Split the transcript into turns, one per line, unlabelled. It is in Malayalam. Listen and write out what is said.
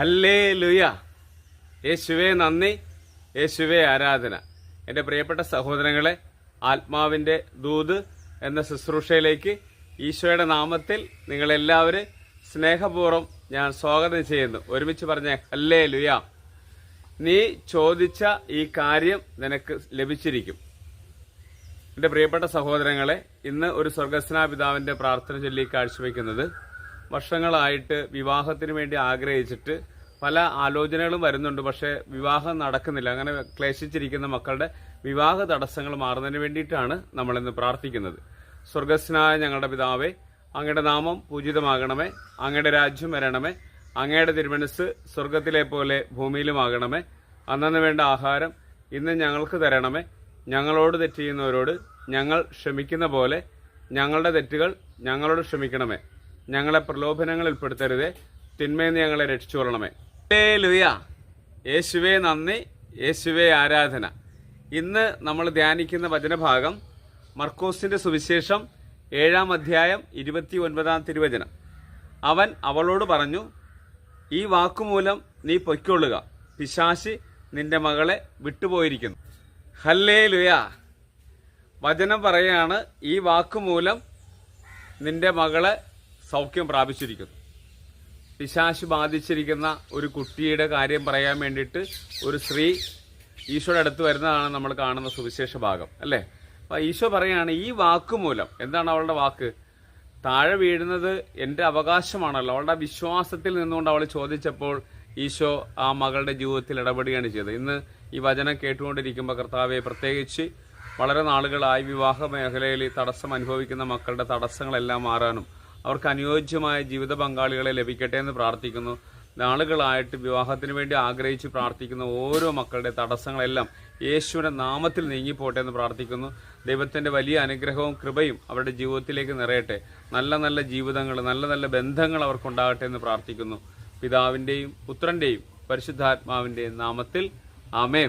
ഹല്ലേ ലുയ യേശുവേ നന്ദി യേശുവേ ആരാധന. എന്റെ പ്രിയപ്പെട്ട സഹോദരങ്ങളെ ആത്മാവിന്റെ ദൂത് എന്ന ശുശ്രൂഷയിലേക്ക് ഈശോയുടെ നാമത്തിൽ നിങ്ങളെല്ലാവരും സ്നേഹപൂർവം ഞാൻ സ്വാഗതം ചെയ്യുന്നു. ഒരുമിച്ച് പറഞ്ഞ ഹല്ലേ ലുയ നീ ചോദിച്ച ഈ കാര്യം നിനക്ക് ലഭിച്ചിരിക്കും. എന്റെ പ്രിയപ്പെട്ട സഹോദരങ്ങളെ ഇന്ന് ഒരു സ്വർഗസ്നാ പിതാവിന്റെ പ്രാർത്ഥന ചൊല്ലി കാഴ്ചവെക്കുന്നത് വർഷങ്ങളായിട്ട് വിവാഹത്തിന് വേണ്ടി ആഗ്രഹിച്ചിട്ട് പല ആലോചനകളും വരുന്നുണ്ട്. പക്ഷേ വിവാഹം നടക്കുന്നില്ല. അങ്ങനെ ക്ലേശിച്ചിരിക്കുന്ന മക്കളുടെ വിവാഹ തടസ്സങ്ങൾ മാറുന്നതിന് വേണ്ടിയിട്ടാണ് നമ്മളിന്ന് പ്രാർത്ഥിക്കുന്നത്. സ്വർഗസ്നായ ഞങ്ങളുടെ പിതാവേ അങ്ങയുടെ നാമം പൂജിതമാകണമേ. അങ്ങയുടെ രാജ്യം വരണമേ. അങ്ങയുടെ തിരുമനസ് സ്വർഗത്തിലെ പോലെ ഭൂമിയിലുമാകണമേ. അന്നു വേണ്ട ആഹാരം ഇന്ന് ഞങ്ങൾക്ക് തരണമേ. ഞങ്ങളോട് തെറ്റ് ചെയ്യുന്നവരോട് ഞങ്ങൾ ക്ഷമിക്കുന്ന പോലെ ഞങ്ങളുടെ തെറ്റുകൾ ഞങ്ങളോട് ക്ഷമിക്കണമേ. ഞങ്ങളെ പ്രലോഭനങ്ങളിൽ പെടുത്തരുതേ തിന്മയെന്ന് ഞങ്ങളെ രക്ഷിച്ചു കൊള്ളണമേ. ലുയ യേശുവേ നന്ദി യേശുവേ ആരാധന. ഇന്ന് നമ്മൾ ധ്യാനിക്കുന്ന വചനഭാഗം മർക്കോസിന്റെ സുവിശേഷം ഏഴാം അധ്യായം ഇരുപത്തി ഒൻപതാം തിരുവചനം. അവൻ അവളോട് പറഞ്ഞു ഈ വാക്കുമൂലം നീ പൊയ്ക്കൊള്ളുക. പിശാശി നിന്റെ മകളെ വിട്ടുപോയിരിക്കുന്നു. ഹല്ലേ ലുയ വചനം പറയാണ് ഈ വാക്കുമൂലം നിന്റെ മകളെ സൗഖ്യം പ്രാപിച്ചിരിക്കുന്നു. പിശാശ് ബാധിച്ചിരിക്കുന്ന ഒരു കുട്ടിയുടെ കാര്യം പറയാൻ വേണ്ടിയിട്ട് ഒരു സ്ത്രീ ഈശോയുടെ അടുത്ത് വരുന്നതാണ് നമ്മൾ കാണുന്ന സുവിശേഷ ഭാഗം അല്ലേ? അപ്പോൾ ഈശോ പറയുകയാണ് ഈ വാക്കുമൂലം എന്താണ് അവളുടെ വാക്ക്? താഴെ വീഴുന്നത് എന്റെ അവകാശമാണല്ലോ. അവളുടെ വിശ്വാസത്തിൽ നിന്നുകൊണ്ട് അവൾ ചോദിച്ചപ്പോൾ ഈശോ ആ മകളുടെ ജീവിതത്തിൽ ഇടപെടുകയാണ് ചെയ്തത്. ഇന്ന് ഈ വചനം കേട്ടുകൊണ്ടിരിക്കുമ്പോൾ കർത്താവെ പ്രത്യേകിച്ച് വളരെ നാളുകളായി വിവാഹ മേഖലയിൽ തടസ്സം അനുഭവിക്കുന്ന മക്കളുടെ തടസ്സങ്ങളെല്ലാം മാറാനും അവർക്ക് അനുയോജ്യമായ ജീവിത പങ്കാളികളെ ലഭിക്കട്ടെ എന്ന് പ്രാർത്ഥിക്കുന്നു. നാളുകളായിട്ട് വിവാഹത്തിന് വേണ്ടി ആഗ്രഹിച്ച് പ്രാർത്ഥിക്കുന്ന ഓരോ മക്കളുടെ തടസ്സങ്ങളെല്ലാം യേശുവിന്റെ നാമത്തിൽ നീങ്ങിപ്പോട്ടെ എന്ന് പ്രാർത്ഥിക്കുന്നു. ദൈവത്തിന്റെ വലിയ അനുഗ്രഹവും കൃപയും അവരുടെ ജീവിതത്തിലേക്ക് നിറയട്ടെ. നല്ല നല്ല ജീവിതങ്ങൾ നല്ല നല്ല ബന്ധങ്ങൾ അവർക്കുണ്ടാകട്ടെ എന്ന് പ്രാർത്ഥിക്കുന്നു. പിതാവിന്റെയും പുത്രന്റെയും പരിശുദ്ധാത്മാവിന്റെയും നാമത്തിൽ ആമേൻ.